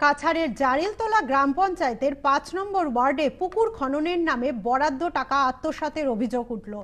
কাছাড়ের জারিলতলা গ্রাম পঞ্চায়েতের পাঁচ নম্বর ওয়ার্ডে পুকুর খননের নামে বরাদ্দ টাকা আত্মসাতের অভিযোগ উঠল।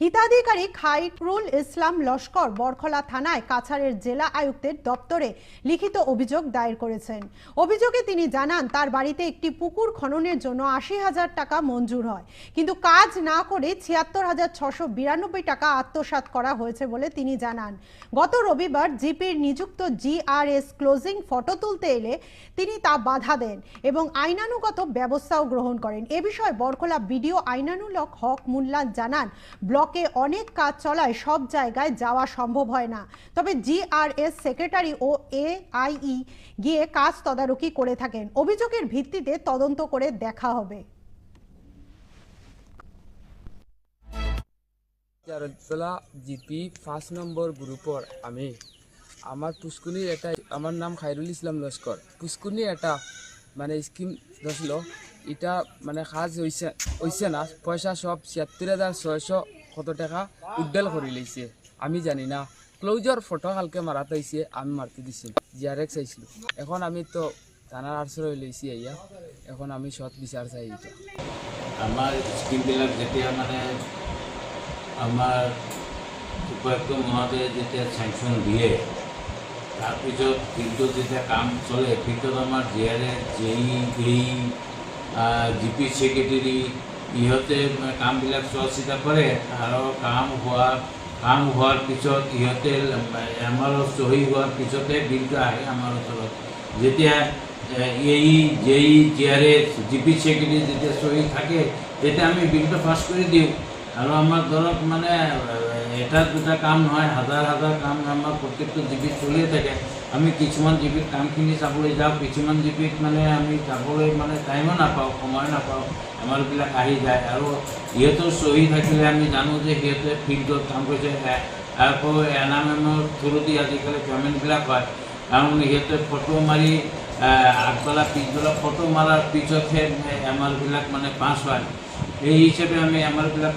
হিতাধিকারী খাইরুল ইসলাম লস্কর বরখলা থানায় কাছাড়ের জেলা আয়ুক্তের দপ্তরে লিখিত অভিযোগ দায়ের করেছেন। অভিযোগে তিনি জানান, তার বাড়িতে একটি পুকুর খননের জন্য আশি হাজার টাকা মঞ্জুর হয়। কিন্তু কাজ না করে ছিয়াত্তর হাজার ছশো বিরানব্বই টাকা আত্মসাৎ করা হয়েছে বলে তিনি জানান। গত রবিবার জিপির নিযুক্ত জিআরএস ক্লোজিং ফটো তুলতে এলে তিনি তা বাধা দেন। এবং আইনানুগত ব্যবস্থাও গ্রহণ করেন। এ বিষয়ে বরকলা বিডিও আইনানুলক হক মোল্লা জানান, ব্লকে অনেক কাজ চলায় সব জায়গায় যাওয়া সম্ভব হয় না। তবে জিআরএস সেক্রেটারি ও এআইই গিয়ে কাজ তদারকি করে থাকেন। অভিযোগের ভিত্তিতে তদন্ত করে দেখা হবে। জিপি ফার্স্ট নম্বর গ্রুপর আমি। আমার পুষ্কুনির এটা আমার নাম খাইরুল ইসলাম লস্কর। পুষ্কুনি এটা মানে স্কিম ধরছিল এটা মানে কাজ হয়েছে হয়েছে না পয়সা সব ছিয়াত্তর হাজার ছয়শো কত টাকা উড্ডেল করে লইছে আমি জানি না ক্লোজার ফটো কালকে মারাতে হয়েছে আমি মারতে দিছিল জিয়ারেক চাইছিল এখন আমি তো থানার আশ্রয় লইছি আইয়া এখন আমি সৎ বিচার চাই এটা আমাৰ স্কিমবিলাক যেতিয়া মানে আমাৰ উপায়ুক্ত মহোদয়ে যেতিয়া চেংচন দিয়ে তাৰপিছত ফিল্ডত যেতিয়া কাম চলে ফিল্ডত আমাৰ জি আৰ এ জে ই এই জি পি ছেক্ৰেটেৰী ইহঁতে কামবিলাক চোৱা চিতা কৰে আৰু কাম হোৱা, কাম হোৱাৰ পিছত ইহঁতে আমাৰ চহী হোৱাৰ পিছতে বিলটো আহে আমাৰ ওচৰত। যেতিয়া এই জে ই জি আৰ জেই জিয়ারে জিপি ছেক্রেটারি যেতিয়া চহী থাকে, তেতিয়া আমি বিলটো পাছ কৰি দিওঁ। আৰু আমাৰ ধৰক মানে আহ, এটা দুটা কাম নহয় হাজাৰ হাজাৰ কাম আমাৰ প্ৰত্যেকটো জিপিত চলিয়ে থাকে। আমি কিছুমান জিপিত কামখিনি চাবলৈ যাওঁ কিছুমান জিপিত মানে আমি যাবলৈ মানে টাইমো নাপাওঁ সময় নাপাওঁ আমাৰবিলাক আহি যায়। আৰু সিহঁতৰ চহী থাকিলে আমি জানো যে সিহঁতে ফিল্ডত কাম কৰিছে এ- আকৌ এন এম এমৰ থ্ৰুদি আজিকালি পে'মেণ্টবিলাক হয়। কাৰণ সিহঁতে ফটো মাৰি আহ, আগবেলা পিছবেলা ফটো মাৰাৰ পিছতহে এমাৰবিলাক মানে পাছ হয়। এই হিচাপে আমি এমাৰবিলাক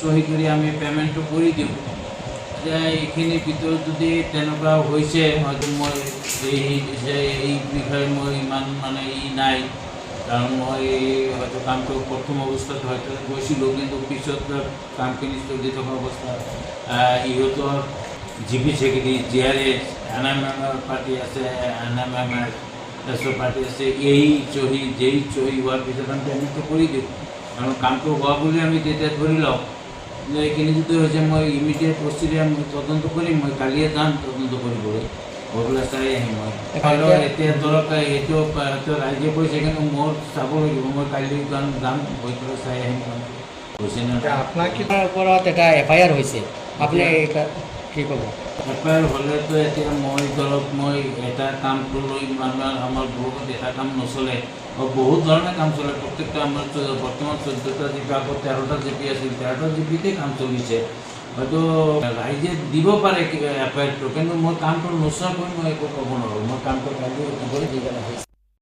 চহী কৰি আমি পে'মেণ্টটো কৰি দিওঁ। যে এইখিনিৰ ভিতৰত যদি তেনেকুৱা হৈছে হয়তো মই এই যে এই বিষয়ে মই ইমান মানে ই নাই। কাৰণ মই হয়তো কামটো প্ৰথম অৱস্থাত হয়তো গৈছিলোঁ, কিন্তু পিছত কামখিনি চলি থকা অৱস্থাত ইহঁতৰ G P secretary G R S N M M party আছে এন এম এম এমৰ তাৰপিছত পাৰ্টি আছে, এই চহী যেই চহী হোৱাৰ পিছত আমি পে'মেণ্টটো কৰি দিওঁ। কাৰণ কামটো হোৱা বুলি আমি তেতিয়া ধৰি লওঁ যে এইখিনি যদি হৈছে মই ইমিডিয়েট প্ৰচিডিয়াৰ মই তদন্ত কৰিম মই কালিয়ে যাম তদন্ত কৰিবলৈ। গৈ চাই আহিম মই। আৰু এতিয়া ধৰক হয়তো ৰাইজে কৈছে কিন্তু মোৰ চাব লাগিব মই কালি যাম যাম গৈ পেলাই চাই আহিম। কামটো হৈছে নে নাই। আপনার কি তার ওপৰত এটা এফআইআৰ হৈছে। আপুনি এটা কি ক'ব? এফআইআৰ হ'লেতো এতিয়া মই ধৰক মই এটা কামটো লৈ আমাৰ আমাৰ বহুত এটা কাম নচলে। বহুত ধৰণে কাম চলে। প্ৰত্যেকটা আমাৰ বৰ্তমান চৈধ্যটা জিপি আগত তেৰটা জিপি আছিল। তেৰটা জিপিতে কাম চলিছে। হয়তো ৰাইজে দিব পাৰে এফআইআৰটো কিন্তু মই কামটো নোচোৱাকৈ মই একো ক'ব নোৱাৰোঁ। মই কামটো যি কথা হৈছে